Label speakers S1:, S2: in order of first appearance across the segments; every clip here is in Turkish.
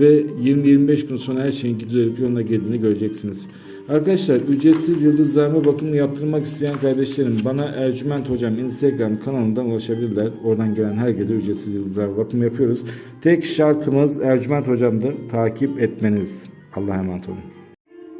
S1: ve 20-25 gün sonra her şeyin düzelip yoluna girdiğini göreceksiniz. Arkadaşlar ücretsiz yıldızlarma bakımını yaptırmak isteyen kardeşlerim bana Ercüment Hocam Instagram kanalından ulaşabilirler. Oradan gelen herkese ücretsiz yıldızlarma bakımı yapıyoruz. Tek şartımız Ercüment Hocam'dır. Takip etmeniz. Allah'a emanet olun.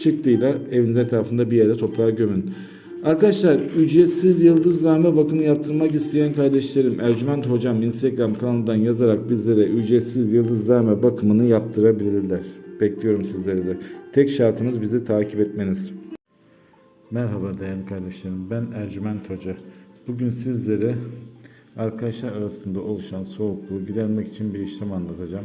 S1: çıktıyla eviniz etrafında bir yere toprağa gömün. Arkadaşlar ücretsiz yıldızlarma bakımı yaptırmak isteyen kardeşlerim Ercüment Hocam Instagram kanalından yazarak bizlere ücretsiz yıldızlarma bakımını yaptırabilirler. Bekliyorum sizleri de. Tek şartımız bizi takip etmeniz. Merhaba değerli kardeşlerim. Ben Ercüment Hoca. Bugün sizlere arkadaşlar arasında oluşan soğukluğu gidermek için bir işlem anlatacağım.